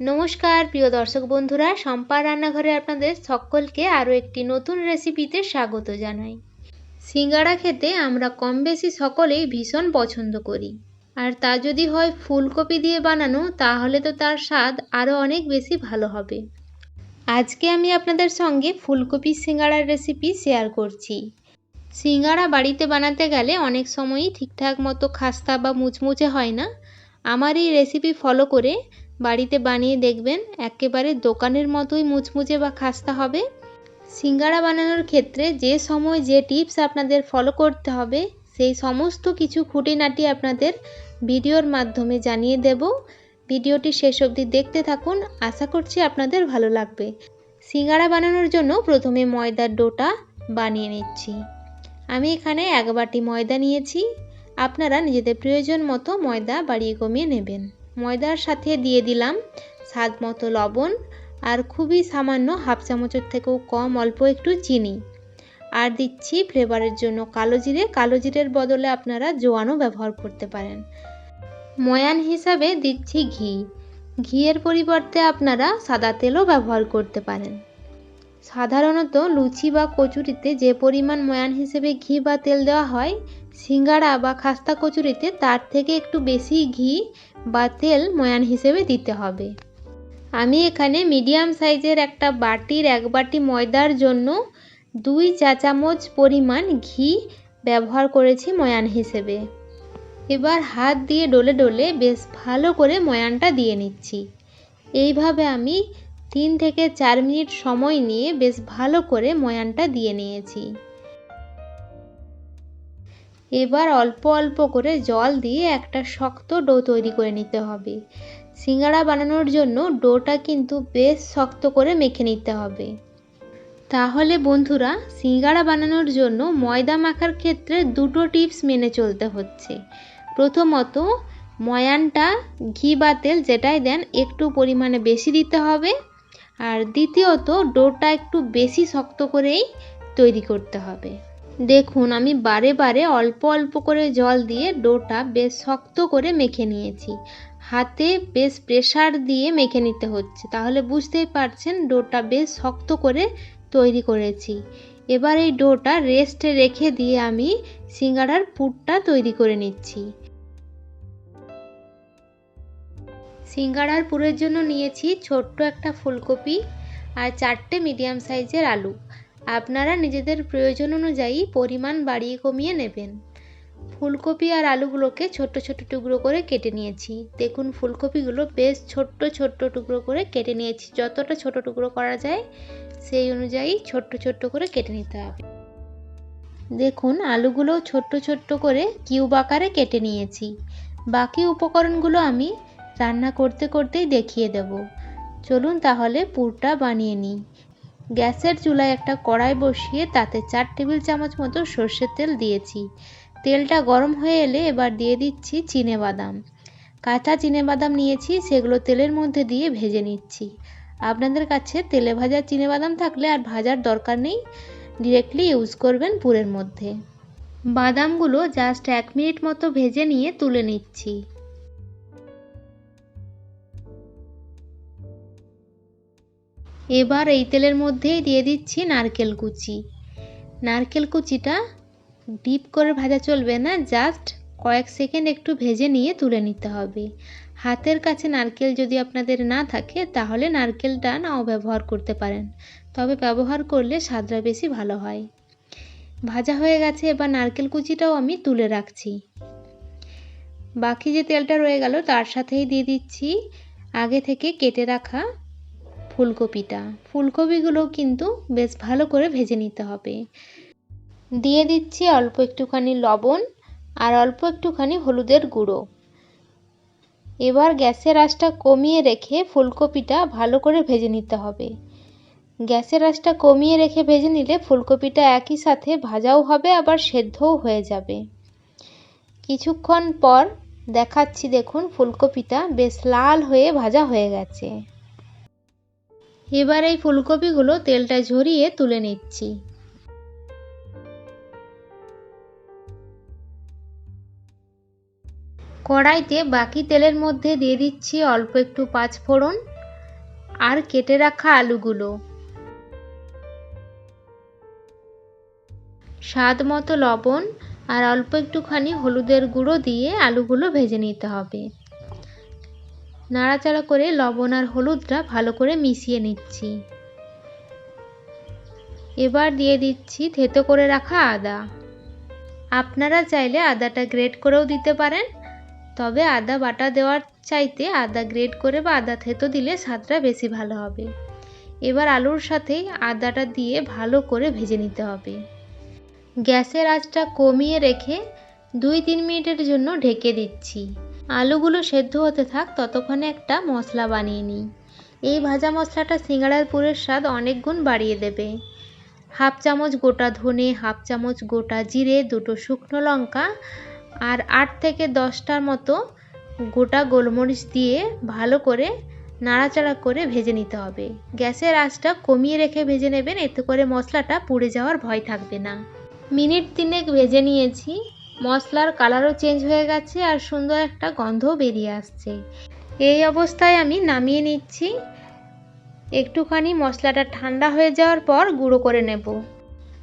নমস্কার, প্রিয় দর্শক বন্ধুরা সম্পা রান্নাঘরে আপনাদের সকলকে আরও একটি নতুন রেসিপিতে স্বাগত জানাই। সিঙ্গাড়া খেতে আমরা কম বেশি সকলেই ভীষণ পছন্দ করি। আর তা যদি হয় ফুলকপি দিয়ে বানানো, তাহলে তো তার স্বাদ আরও অনেক বেশি ভালো হবে। আজকে আমি আপনাদের সঙ্গে ফুলকপি সিঙ্গাড়ার রেসিপি শেয়ার করছি। সিঙ্গাড়া বাড়িতে বানাতে গেলে অনেক সময়ই ঠিকঠাক মতো খাস্তা বা মুচমুচে হয় না। আমার এই রেসিপি ফলো করে বাড়িতে বানিয়ে দেখবেন, একেবারে দোকানের মতোই মুচমুচে বা খাস্তা হবে। সিঙ্গারা বানানোর ক্ষেত্রে যে সময় যে টিপস আপনাদের ফলো করতে হবে, সেই সমস্ত কিছু খুঁটিনাটি আপনাদের ভিডিওর মাধ্যমে জানিয়ে দেব। ভিডিওটি শেষ অবধি দেখতে থাকুন, আশা করছি আপনাদের ভালো লাগবে। সিঙ্গারা বানানোর জন্য প্রথমে ময়দার ডোটা বানিয়ে নিচ্ছি। আমি এখানে এক বাটি ময়দা নিয়েছি। আপনারা নিজেদের প্রয়োজন মতো ময়দা বাড়িয়ে কমিয়ে নেবেন। ময়দার সাথে দিয়ে দিলাম স্বাদ মতো লবণ আর খুবই সামান্য হাফ চামচের থেকেও কম অল্প একটু চিনি। আর দিচ্ছি ফ্লেভারের জন্য কালো জিরে। কালো জিরের বদলে আপনারা জোয়ানও ব্যবহার করতে পারেন। ময়ান হিসাবে দিচ্ছি ঘি। ঘিয়ের পরিবর্তে আপনারা সাদা তেলও ব্যবহার করতে পারেন। সাধারণত লুচি বা কচুরিতে যে পরিমাণ ময়ান হিসেবে ঘি বা তেল দেওয়া হয়, সিঙ্গাড়া বা খাস্তা কচুরিতে তার থেকে একটু বেশি ঘি বা তেল ময়ান হিসেবে দিতে হবে। আমি এখানে মিডিয়াম সাইজের একটা বাটির এক বাটি ময়দার জন্য দুই চা চামচ পরিমাণ ঘি ব্যবহার করেছি ময়ান হিসেবে। এবার হাত দিয়ে ডলে ডলে বেশ ভালো করে ময়ানটা দিয়ে নিচ্ছি। এইভাবে আমি তিন থেকে চার মিনিট সময় নিয়ে বেশ ভালো করে ময়ানটা দিয়ে নিয়েছি। এবার অল্প অল্প করে জল দিয়ে একটা শক্ত ডো তৈরি করে নিতে হবে। সিঙ্গাড়া বানানোর জন্য ডোটা কিন্তু বেশ শক্ত করে মেখে নিতে হবে। তাহলে বন্ধুরা, সিঙ্গাড়া বানানোর জন্য ময়দা মাখার ক্ষেত্রে দুটো টিপস মেনে চলতে হচ্ছে। প্রথমত, ময়ানটা ঘি বা তেল যেটাই দেন একটু পরিমাণে বেশি দিতে হবে। আর দ্বিতীয়ত, ডোটা একটু বেশি শক্ত করেই তৈরি করতে হবে। দেখুন, আমি বারে বারে অল্প অল্প করে জল দিয়ে ডোটা বেশ শক্ত করে মেখে নিয়েছি। হাতে বেশ প্রেশার দিয়ে মেখে নিতে হচ্ছে। তাহলে বুঝতেই পারছেন, ডোটা বেশ শক্ত করে তৈরি করেছি। এবার এই ডোটা রেস্টে রেখে দিয়ে আমি সিঙ্গাড়ার পুরটা তৈরি করে নিচ্ছি। সিঙ্গাড়ার পুরের জন্য নিয়েছি ছোট্ট একটা ফুলকপি আর চারটে মিডিয়াম সাইজের আলু। আপনারা নিজেদের প্রয়োজন অনুযায়ী পরিমাণ বাড়িয়ে কমিয়ে নেবেন। ফুলকপি আর আলুগুলোকে ছোট্ট ছোট্ট টুকরো করে কেটে নিয়েছি। দেখুন, ফুলকপিগুলো বেশ ছোট্ট ছোট্ট টুকরো করে কেটে নিয়েছি। যতটা ছোট টুকরো করা যায়, সেই অনুযায়ী ছোট্ট ছোট্ট করে কেটে নিতে হবে। দেখুন, আলুগুলো ছোট্ট ছোট্ট করে কিউব আকারে কেটে নিয়েছি। বাকি উপকরণগুলো আমি রান্না করতে করতেই দেখিয়ে দেব। চলুন তাহলে পুরটা বানিয়ে নিই। গ্যাসের চুলায় একটা কড়াই বসিয়ে তাতে চার টেবিল চামচ মতো সর্ষের তেল দিয়েছি। তেলটা গরম হয়ে এলে এবার দিয়ে দিচ্ছি চিনে বাদাম। কাঁচা চিনে বাদাম নিয়েছি, সেগুলো তেলের মধ্যে দিয়ে ভেজে নিচ্ছি। আপনাদের কাছে তেলে ভাজা চিনে বাদাম থাকলে আর ভাজার দরকার নেই ডিরেক্টলি ইউজ করবেন পুরের মধ্যে। বাদামগুলো জাস্ট এক মিনিট মতো ভেজে নিয়ে তুলে নিচ্ছি। এবার এই তেলের মধ্যেই দিয়ে দিচ্ছি নারকেল কুচি। নারকেল কুচিটা ডিপ করে ভাজা চলবে না, জাস্ট কয়েক সেকেন্ড একটু ভেজে নিয়ে তুলে নিতে হবে। হাতের কাছে নারকেল যদি আপনাদের না থাকে, তাহলে নারকেলটা নাও ব্যবহার করতে পারেন। তবে ব্যবহার করলে স্বাদটা বেশি ভালো হয়। ভাজা হয়ে গেছে, এবার নারকেল কুচিটাও আমি তুলে রাখছি। বাকি যে তেলটা রয়ে গেল, তার সাথেই দিয়ে দিচ্ছি আগে থেকে কেটে রাখা ফুলকপিটা। ফুলকপিগুলো কিন্তু বেশ ভালো করে ভেজে নিতে হবে। দিয়ে দিচ্ছি অল্প একটুখানি লবণ আর অল্প একটুখানি হলুদের গুঁড়ো। এবার গ্যাসের আঁচটা কমিয়ে রেখে ফুলকপিটা ভালো করে ভেজে নিতে হবে। গ্যাসের আঁচটা কমিয়ে রেখে ভেজে নিলে ফুলকপিটা একই সাথে ভাজাও হবে, আবার সেদ্ধও হয়ে যাবে। কিছুক্ষণ পর দেখাচ্ছি দেখুন ফুলকপিটা বেশ লাল হয়ে ভাজা হয়ে গেছে। এবার এই ফুলকপিগুলো তেলটা ঝরিয়ে তুলে নিচ্ছি। কড়াইতে বাকি তেলের মধ্যে দিয়ে দিচ্ছি অল্প একটু পাঁচ ফোড়ন আর কেটে রাখা আলুগুলো। স্বাদ মতো লবণ আর অল্প একটুখানি হলুদের গুঁড়ো দিয়ে আলুগুলো ভেজে নিতে হবে। নাড়াচাড়া করে লবণ আর হলুদটা ভালো করে মিশিয়ে নিচ্ছি। এবার দিয়ে দিচ্ছি থেতো করে রাখা আদা। আপনারা চাইলে আদাটা গ্রেট করেও দিতে পারেন, তবে আদা বাটা দেওয়ার চাইতে আদা গ্রেট করে বা আদা থেতো দিলে স্বাদটা বেশি ভালো হবে। এবার আলুর সাথে আদাটা দিয়ে ভালো করে ভেজে নিতে হবে। গ্যাসের আঁচটা কমিয়ে রেখে দুই তিন মিনিটের জন্য ঢেকে দিচ্ছি। আলুগুলো সেদ্ধ হতে থাক, ততক্ষণে একটা মশলা বানিয়ে নিই। এই ভাজা মশলাটা সিঙ্গাড়ার পুরের স্বাদ অনেক গুণ বাড়িয়ে দেবে। হাফ চামচ গোটা ধনে, হাফ চামচ গোটা জিরে, দুটো শুকনো লঙ্কা আর আট থেকে দশটার মতো গোটা গোলমরিচ দিয়ে ভালো করে নাড়াচাড়া করে ভেজে নিতে হবে। গ্যাসের আঁচটা কমিয়ে রেখে ভেজে নেবেন, এতে করে মশলাটা পুড়ে যাওয়ার ভয় থাকবে না। মিনিট তিনেক ভেজে নিয়েছি। মশলার কালারও চেঞ্জ হয়ে গেছে আর সুন্দর একটা গন্ধও বেরিয়ে আসছে। এই অবস্থায় আমি নামিয়ে নিচ্ছি। একটুখানি মশলাটা ঠান্ডা হয়ে যাওয়ার পর গুঁড়ো করে নেব।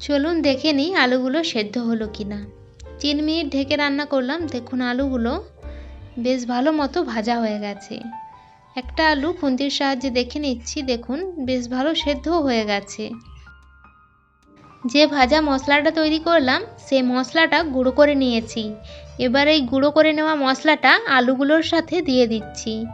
চলুন দেখে নিই আলুগুলো সেদ্ধ হলো কি না তিন মিনিট ঢেকে রান্না করলাম। দেখুন আলুগুলো বেশ ভালো মতো ভাজা হয়ে গেছে। একটা আলু খুন্তির সাহায্যে দেখে নিচ্ছি। দেখুন, বেশ ভালো সেদ্ধও হয়ে গেছে। যে ভাজা মশলাটা তৈরি করলাম সেই মশলাটা গুঁড়ো করে নিয়েছি। এবার এই গুঁড়ো করে নেওয়া মশলাটা আলুগুলোর সাথে দিয়ে দিচ্ছি।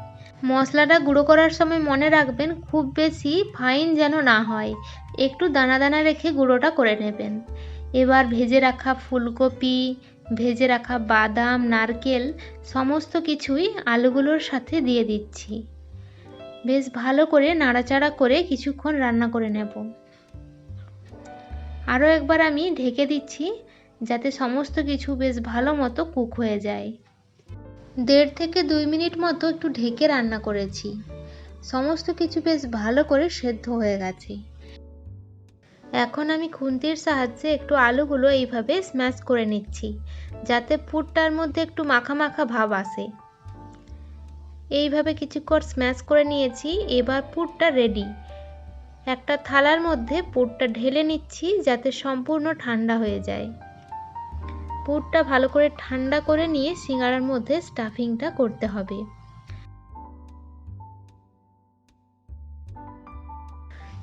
মশলাটা গুঁড়ো করার সময় মনে রাখবেন, খুব বেশি ফাইন যেন না হয়। একটু দানা দানা রেখে গুঁড়োটা করে নেবেন। এবার ভেজে রাখা ফুলকপি, ভেজে রাখা বাদাম, নারকেল, সমস্ত কিছুই আলুগুলোর সাথে দিয়ে দিচ্ছি। বেশ ভালো করে নাড়াচাড়া করে কিছুক্ষণ রান্না করে নেব। আরও একবার আমি ঢেকে দিচ্ছি যাতে সমস্ত কিছু বেশ ভালো মতো কুক হয়ে যায়। দেড় থেকে দুই মিনিট মতো একটু ঢেকে রান্না করেছি। সমস্ত কিছু বেশ ভালো করে সেদ্ধ হয়ে গেছে। এখন আমি খুন্তির সাহায্যে একটু আলুগুলো এইভাবে স্ম্যাশ করে নিচ্ছি, যাতে পুরটার মধ্যে একটু মাখা মাখা ভাব আসে। এইভাবে কিছুক্ষণ স্ম্যাশ করে নিয়েছি, এবার পুরটা রেডি একটা থালার মধ্যে পুরটা ঢেলে নিচ্ছি যাতে সম্পূর্ণ ঠান্ডা হয়ে যায়। পুরটা ভালো করে ঠান্ডা করে নিয়ে সিঙ্গারার মধ্যে স্টাফিংটা করতে হবে।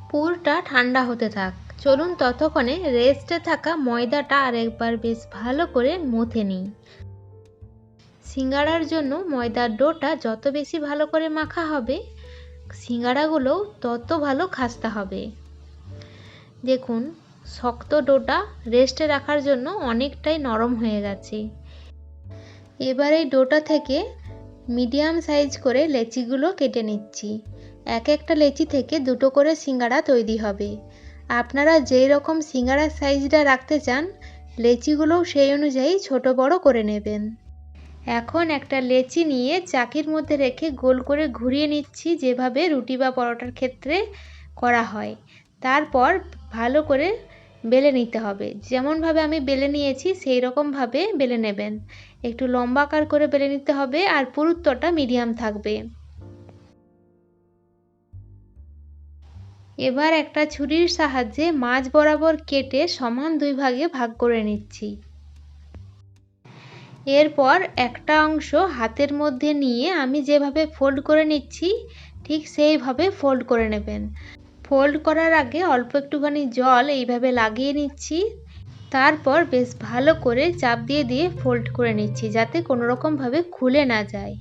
পুরটা ঠান্ডা হতে থাক। চলুন ততক্ষণে রেস্টে থাকা ময়দাটা আরেকবার বেশ ভালো করে মথে নিই। সিঙ্গারার জন্য ময়দার ডোটা যত বেশি ভালো করে মাখা হবে সিঙ্গাড়াগুলোও তত ভালো খাস্তা হবে। দেখুন, শক্ত ডোটা রেস্টে রাখার জন্য অনেকটাই নরম হয়ে গেছে। এবার এই ডোটা থেকে মিডিয়াম সাইজ করে লেচিগুলো কেটে নিচ্ছি। এক একটা লেচি থেকে দুটো করে সিঙ্গাড়া তৈরি হবে। আপনারা যেই রকম সিঙ্গাড়ার সাইজটা রাখতে চান, লেচিগুলোও সেই অনুযায়ী ছোট বড় করে নেবেন। এখন একটা লেচি নিয়ে চাকির মধ্যে রেখে গোল করে ঘুরিয়ে নিচ্ছি যেভাবে রুটি বা পরোটার ক্ষেত্রে করা হয়। তারপর ভালো করে বেলে নিতে হবে। যেমনভাবে আমি বেলে নিয়েছি সেই রকমভাবে বেলে নেবেন। একটু লম্বাকার করে বেলে নিতে হবে আর পুরুত্বটা মিডিয়াম থাকবে। এবার একটা ছুরির সাহায্যে মাছ বরাবর কেটে সমান দুই ভাগে ভাগ করে নিচ্ছি। এরপর একটা অংশ হাতের মধ্যে নিয়ে আমি যেভাবে ফোল্ড করে নিচ্ছি, ঠিক সেইভাবে ফোল্ড করে নেবেন। ফোল্ড করার আগে অল্প একটুখানি জল এইভাবে লাগিয়ে নিচ্ছি। তারপর বেশ ভালো করে চাপ দিয়ে দিয়ে ফোল্ড করে নিচ্ছি যাতে কোনো রকমভাবে খুলে না যায়।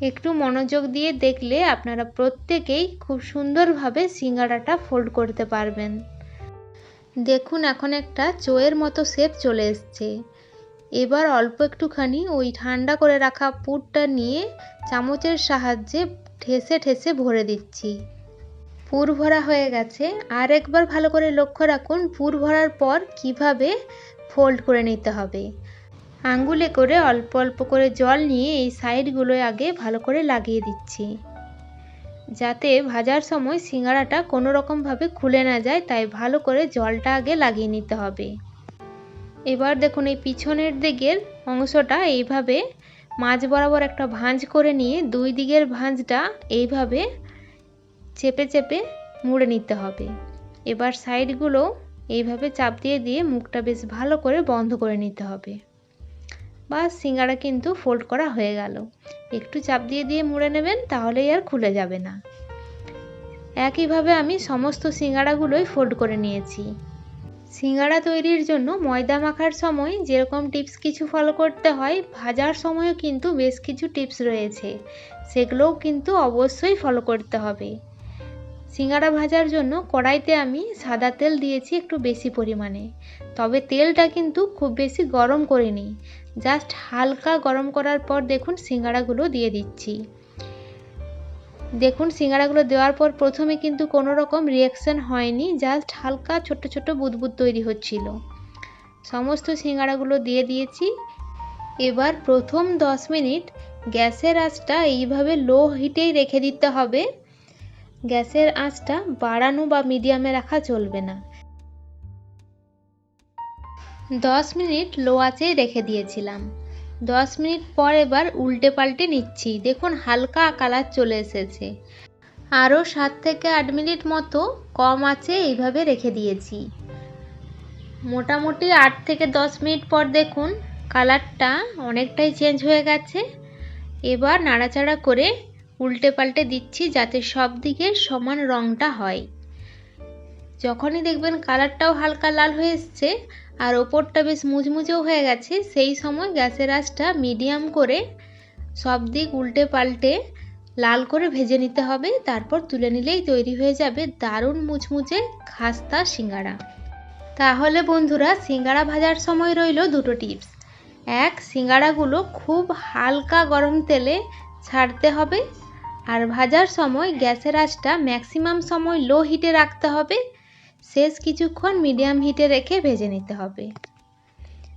একটু মনোযোগ দিয়ে দেখলে আপনারা প্রত্যেকেই খুব সুন্দরভাবে সিঙ্গাড়াটা ফোল্ড করতে পারবেন। দেখুন এখন একটা চোয়ের মতো শেপ চলে এসছে। এবার অল্প একটুখানি ওই ঠান্ডা করে রাখা পুরটা নিয়ে চামচের সাহায্যে ঠেসে ঠেসে ভরে দিচ্ছি। পুর ভরা হয়ে গেছে। আর একবার ভালো করে লক্ষ্য রাখুন, পুর ভরার পর কীভাবে ফোল্ড করে নিতে হবে। আঙ্গুলে করে অল্প অল্প করে জল নিয়ে এই সাইডগুলোয় আগে ভালো করে লাগিয়ে দিচ্ছি। যাতে ভাজার সময় সিঙ্গাড়াটা কোনো রকমভাবে খুলে না যায়, তাই ভালো করে জলটা আগে লাগিয়ে নিতে হবে। এবার দেখুন এই পিছনের দিকের অংশটা এইভাবে মাঝ বরাবর একটা ভাঁজ করে নিয়ে দুই দিকের ভাঁজটা এইভাবে চেপে চেপে মুড়ে নিতে হবে। এবার সাইডগুলো এইভাবে চাপ দিয়ে দিয়ে মুখটা বেশ ভালো করে বন্ধ করে নিতে হবে। বা সিঙ্গারা কিন্তু ফোল্ড করা হয়ে গেল। একটু চাপ দিয়ে দিয়ে মুড়ে নেবেন তাহলেই আর খুলে যাবে না। একইভাবে আমি সমস্ত সিঙ্গারাগুলোই ফোল্ড করে নিয়েছি। সিঙ্গারা তৈরির জন্য ময়দা মাখার সময় যেরকম টিপস কিছু ফলো করতে হয়, ভাজার সময়ও কিন্তু বেশ কিছু টিপস রয়েছে। সেগুলোও কিন্তু অবশ্যই ফলো করতে হবে। সিঙ্গারা ভাজার জন্য কড়াইতে আমি সাদা তেল দিয়েছি একটু বেশি পরিমাণে। তবে তেলটা কিন্তু খুব বেশি গরম করিনি। জাস্ট হালকা গরম করার পর দেখুন সিঙ্গারাগুলো দিয়ে দিচ্ছি। দেখুন, সিঙ্গারাগুলো দেওয়ার পর প্রথমে কিন্তু কোনো রকম রিয়াকশান হয়নি জাস্ট হালকা ছোট ছোট বুদবুদ তৈরি হচ্ছিল। সমস্ত সিঙ্গারাগুলো দিয়ে দিয়েছি। এবার প্রথম দশ মিনিট গ্যাসের আঁচটা এইভাবে লো হিটেই রেখে দিতে হবে। গ্যাসের আঁচটা বাড়ানো বা মিডিয়ামে রাখা চলবে না। দশ মিনিট লো আঁচেই রেখে দিয়েছিলাম। দশ মিনিট পর এবার উল্টে পাল্টে নিচ্ছি। দেখুন, হালকা কালার চলে এসেছে। আরও সাত থেকে আট মিনিট মতো কম আছে, এইভাবে রেখে দিয়েছি। মোটামুটি আট থেকে দশ মিনিট পর দেখুন, কালারটা অনেকটাই চেঞ্জ হয়ে গেছে। এবার নাড়াচাড়া করে উল্টে পাল্টে দিচ্ছি, যাতে সব দিকে সমান রঙটা হয়। যখনই দেখবেন কালারটাও হালকা লাল হয়ে এসছে আর ওপরটা বেশ মুচমুচেও হয়ে গেছে। সেই সময় গ্যাসের আঁচটা মিডিয়াম করে সব দিক উল্টে পাল্টে লাল করে ভেজে নিতে হবে। তারপর তুলে নিলেই তৈরি হয়ে যাবে দারুণ মুচমুচে খাস্তা সিঙ্গারা তাহলে বন্ধুরা সিঙ্গারা ভাজার সময় রইল দুটো টিপস। এক সিঙ্গারাগুলো খুব হালকা গরম তেলে ছাড়তে হবে। আর ভাজার সময় গ্যাসের আঁচটা ম্যাক্সিমাম সময় লো হিটে রাখতে হবে। শেষ কিছুক্ষণ মিডিয়াম হিটে রেখে ভেজে নিতে হবে।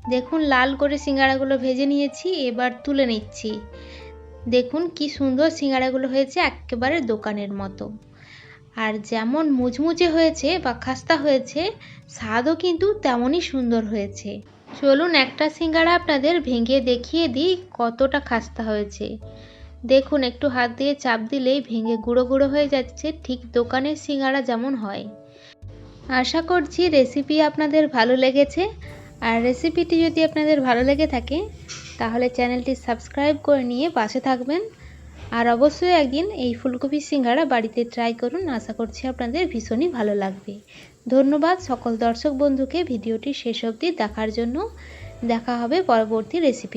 দেখুন, লাল করে সিঙ্গারাগুলো ভেজে নিয়েছি, এবার তুলে নিচ্ছি। দেখুন কি সুন্দর সিঙ্গারাগুলো হয়েছে একেবারে দোকানের মতো। আর যেমন মুচমুচে হয়েছে বা খাস্তা হয়েছে, স্বাদও কিন্তু তেমনই সুন্দর হয়েছে। চলুন একটা সিঙ্গারা আপনাদের ভেঙে দেখিয়ে দিই কতটা খাস্তা হয়েছে। দেখুন, একটু হাত দিয়ে চাপ দিলেই ভেঙে গুঁড়ো গুঁড়ো হয়ে যাচ্ছে, ঠিক দোকানের সিঙ্গারা যেমন হয়। আশা করছি রেসিপি আপনাদের ভালো লেগেছে। আর রেসিপিটি যদি আপনাদের ভালো লেগে থাকে, তাহলে চ্যানেলটি সাবস্ক্রাইব করে নিয়ে পাশে থাকবেন। আর অবশ্যই একদিন এই ফুলকপি সিঙ্গারা বাড়িতে ট্রাই করুন। আশা করছি আপনাদের ভীষণই ভালো লাগবে। ধন্যবাদ সকল দর্শক বন্ধুকে। ভিডিওটি শেষ অবধি দেখার জন্য। দেখা হবে পরবর্তী রেসিপি